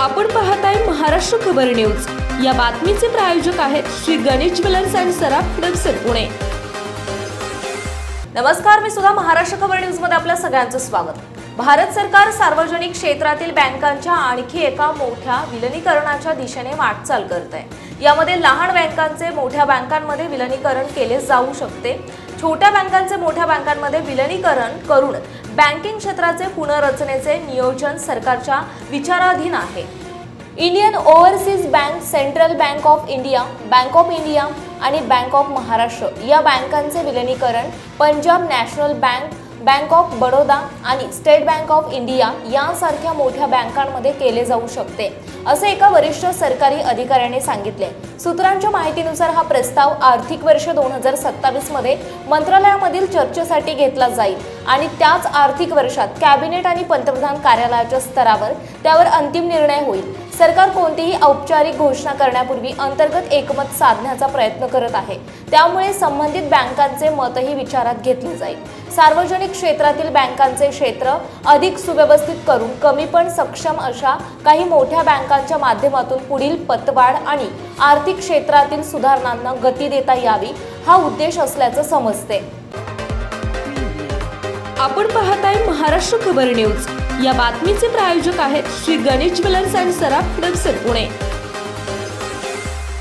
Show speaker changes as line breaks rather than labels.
आपण पाहताय महाराष्ट्र खबर न्यूज. या बातमीचे प्रायोजक आहेत श्री गणेश ज्वेलर्स अँड सराफ हडपसर पुणे.
नमस्कार मी सुद्धा महाराष्ट्र खबर न्यूजमध्ये आपल्या सगळ्यांचं स्वागत. भारत सरकार सार्वजनिक क्षेत्रातील बँकांच्या आणखी एका मोठ्या विलनीकरणाच्या दिशेने वाटचाल करत आहे यामध्ये लहान बँकांचे मोठ्या बँकांमध्ये विलनीकरण केले जाऊ शकते. छोट्या बँकांचे मोठ्या बँकांमध्ये विलनीकरण करून बँकिंग क्षेत्राचे पुनर्रचनेचे नियोजन सरकारच्या विचाराधीन आहे. Indian overseas bank central bank of India bank of India आणि बँक ऑफ महाराष्ट्र या बँकांचे विलिनीकरण Punjab national bank bank of Baroda आणि स्टेट बँक ऑफ इंडिया यांसारख्या मोठ्या बँकांमध्ये केले जाऊ शकते असे एका वरिष्ठ सरकारी अधिकाऱ्याने सांगितले. सूत्रांच्या माहितीनुसार हा प्रस्ताव आर्थिक वर्ष दोन हजार सत्तावीसमध्ये मंत्रालयामधील चर्चेसाठी घेतला जाईल आणि त्याच आर्थिक वर्षात कॅबिनेट आणि पंतप्रधान कार्यालयाच्या स्तरावर त्यावर अंतिम निर्णय होईल. सरकार कोणतीही औपचारिक घोषणा करण्यापूर्वी अंतर्गत एकमत साधण्याचा प्रयत्न करत आहे. त्यामुळे संबंधित बँकांचे मतही विचारात घेतले जाईल. सार्वजनिक क्षेत्रातील बँकांचे क्षेत्र अधिक सुव्यवस्थित करून कमी पण सक्षम अशा काही मोठ्या बँकांच्या माध्यमातून पुढील पतवाढ आणि आर्थिक क्षेत्रातील सुधारणांना गती देता यावी हा उद्देश असल्याचं समजते.
आपण पाहताय महाराष्ट्र खबर न्यूज. या बातमीचे प्रायोजक आहेत श्री गणेश ज्वेलर्स अँड सराफ हडपसर पुणे.